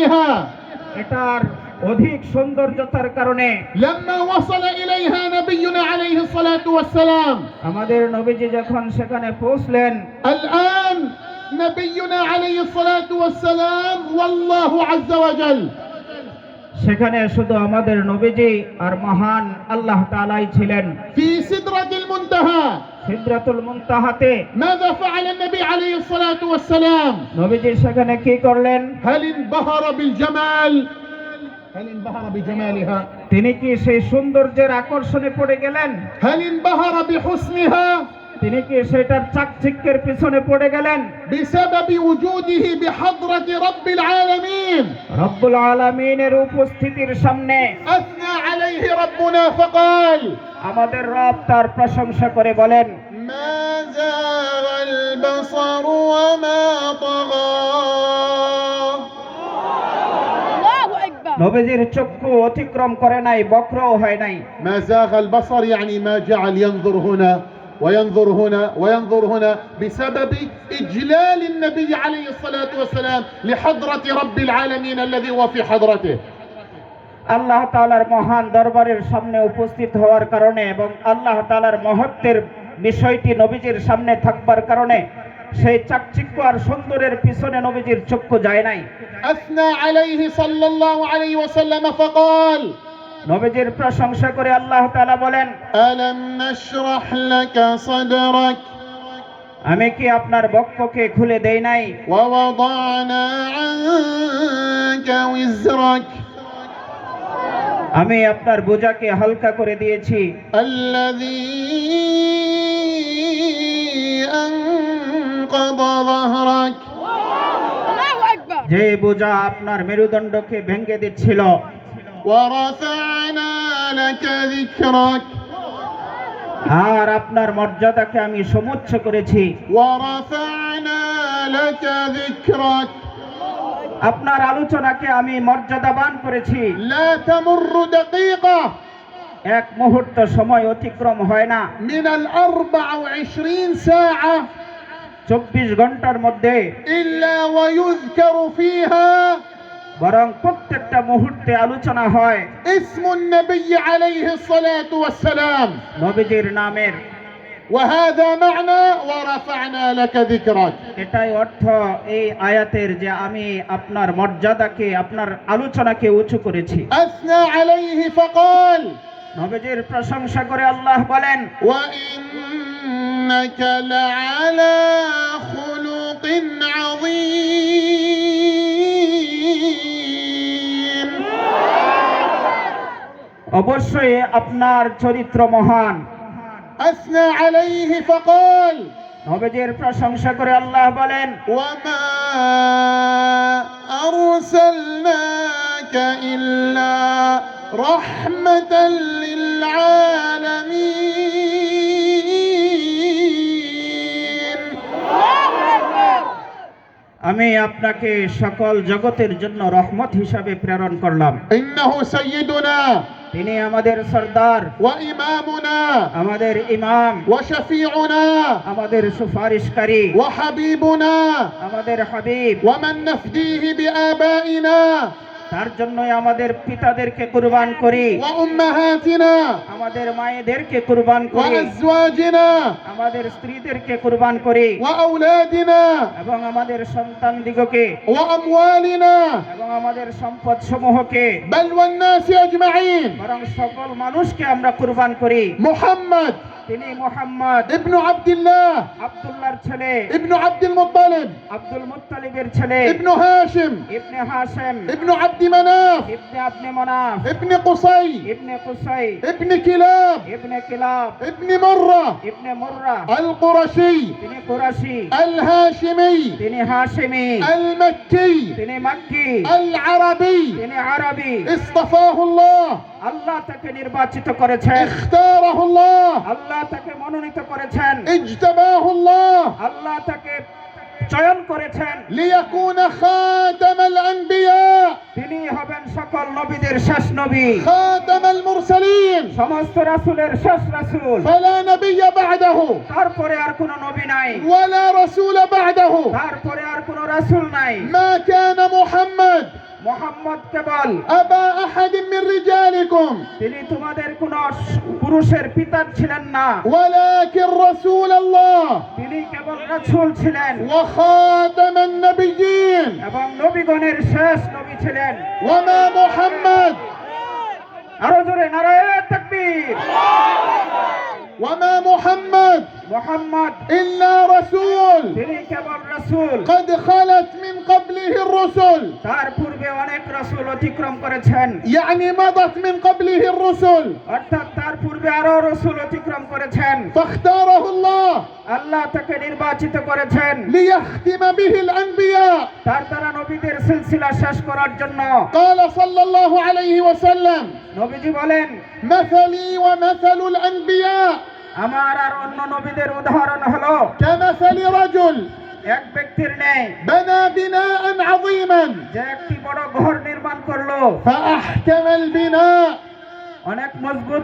جمالها এটার অধিক সৌন্দর্যতার কারণে لما وصل إليها نبينا عليه الصلاة والسلام আমাদের নবীজি যখন সেখানে পৌঁছলেন الآن نبينا عليه الصلاة والسلام والله عز وجل সেখানে শুধু আমাদের নবীজি আর মহান আল্লাহ তালাই ছিলেন। নবীজি সেখানে কি করলেন? তিনি কি সেই সৌন্দর্যের আকর্ষণে পড়ে গেলেন? হালিন বাহারা হুসনিহা। তিনি কি সেটার চাকচিক্যের পিছনে পড়ে গেলেন? বিশেদাবি উজুদিহি বিহাদ্রাতি রব্বিল আলামিন। العالمين রব্বুল আলমিনের উপস্থিতির সামনে أثنى عليه ربنا فقال আমাদের রব তার প্রশংসা করে বলেন ما زاغ البصر وما طغى الله أكبر নবীজির চক্ষু অতিক্রম করে নাই বক্রও হয় নাই ما زاغ البصر يعني ما جعل ينظر هنا وينظر هنا وينظر هنا بسبب إجلال النبي عليه الصلاة والسلام لحضرة رب العالمين الذي هو في حضرته আল্লাহ তালার মহান দরবারের সামনে উপস্থিত হওয়ার কারণে এবং আল্লাহ তালার মহত্বের বিষয়টি নবীজির সামনে থাকবার কারণে সেই চাকচিক্য আর সুন্দরের পিছনে নবীজির চক্ষু যায় নাই أثنى عليه صلى الله عليه وسلم فقال নবীজির প্রশংসা করে আল্লাহ তাআলা বলেন আলাম নাশরাহ লাকা সাদরাক? আমি কি আপনার বক্ষকে খুলে দেই নাই? ওয়া ওয়াদানা আনকা উযরাক? আমি আপনার বোঝাকে হালকা করে দিয়েছি। যে বোঝা আপনার মেরুদণ্ডকে ভেঙে দিচ্ছিল। আর আপনার মর্যাদাকে আমি সমুচ্চ করেছি। আপনার আলোচনাকে আমি মর্যাদাবান করেছি। এক মুহূর্ত সময় অতিক্রম হয় না। মিনাল চব্বিশ ঘণ্টার মধ্যে বরং প্রত্যেকটা মুহূর্তে আলোচনা হয় اسم النبي عليه الصلاة والسلام নবীজির নামের وهذا معنى ورفعنا لك ذكرك এটাই অর্থ এই আয়াতের যে আমি আপনার মর্যাদাকে আপনার আলোচনাকে উঁচু করেছি أثنى عليه فقال নবীজির প্রশংসা করে আল্লাহ বলেন وإنك لعلى خلق عظيم অবশ্যই আপনার চরিত্র মহান। নবীজির প্রশংসা করে আল্লাহ বলেন ওয়ামা আরসালনাকা ইল্লা রাহমাতাল লিল আমি আপনাকে সকল জগতের জন্য রহমত হিসাবে প্রেরণ করলাম। ইন্নাহু সাইয়্যিদুনা। তিনি আমাদের সর্দার وإمامنا আমাদের ইমাম وشفيعنا আমাদের সুপারিশকারী وحبيبنا আমাদের হাবিব ومن نفديه بآبائنا তার জন্যই আমাদের পিতাদেরকে কুরবান করি। আমাদের মায়েদেরকে কুরবান করি। আমাদের স্ত্রীদেরকে কুরবান করি। এবং আমাদের সন্তান দিগকে এবং আমাদের সম্পদ সমূহকে বরং সকল মানুষকে আমরা কুরবান করি। মোহাম্মদ। তিনি মোহাম্মদ ইবনু আব্দুল্লাহ। আব্দুল্লাহর ছেলে। ইবনু আব্দুল মুত্তালিব। আব্দুল মুত্তালিবের ছেলে। ইবনু হাশিম। ইবনে হাশিম। ইবনু Abdi Manaf. Ibn Abdi Manaf. Ibn Qusai. Ibn Qusai. Ibn Kilab. Ibn Kilab. Ibn Murrah. Ibn Murrah. Al Qurashi তিনি কুরাশি। আল হাশিমি তিনি হাশিমি। আল মক্কি তিনি মক্কি। আল আরবি তিনি আরবি। ইসতাফাহুল্লাহ। আল্লাহ তাকে নির্বাচিত করেছেন। আল্লাহ তাকে মনোনীত করেছেন। আল্লাহ তাকে চয়ন করেছেন। খাতামাল আনবিয়া। তিনি হবেন সকল নবীদের শেষ নবী। খাতামাল মুরসালিন। সমস্ত রাসূলের শেষ রাসূল। ফালা নাবিয়্যা বা'দাহু। তারপরে আর কোনো নবী নাই। ওয়ালা রাসূল বা'দাহু। তারপরে আর কোনো রাসূল নাই। মা কানা মুহাম্মদ। মোহাম্মদ কেবল আবা আহাদ মিন রিজালিকুম। তিনি তোমাদের কোন পুরুষের পিতা ছিলেন না। ওয়ালাকিন রাসূলুল্লাহ। তিনি কেবল রাসূল ছিলেন। ওয়া খাতামান নবিয়্যিন। এবং নবীগণের শেষ নবী ছিলেন। ওয়া মা মুহাম্মদ। আরও জোরে নারায়ণ তাকবীর। ওয়া মা মুহাম্মদ। إلا رسول তিনি কেবল রাসূল قد خلت من قبله الرسل তার পূর্বে অনেক রাসূল অতিক্রম করেছেন يعني مضت من قبله الرسل অর্থাৎ তার পূর্বে আরো রসুল অতিক্রম করেছেন فاختاره الله আল্লাহ তাকে নির্বাচিত করেছেন ليختم به الأنبياء তার দ্বারা নবীদের সিলসিলা শেষ করার জন্য قال صلى الله عليه وسلم নবীজি বলেন مثلي ومثل الأنبياء আমার আর অন্য নবীদের উদাহরণ হলো কামাসালি রাজুল? এক ব্যক্তির নেই বানা বিনাআন আযীমান। যে একটি বড় ঘর নির্মাণ করল। ফাআহকামাল বিনা। অনেক মজবুত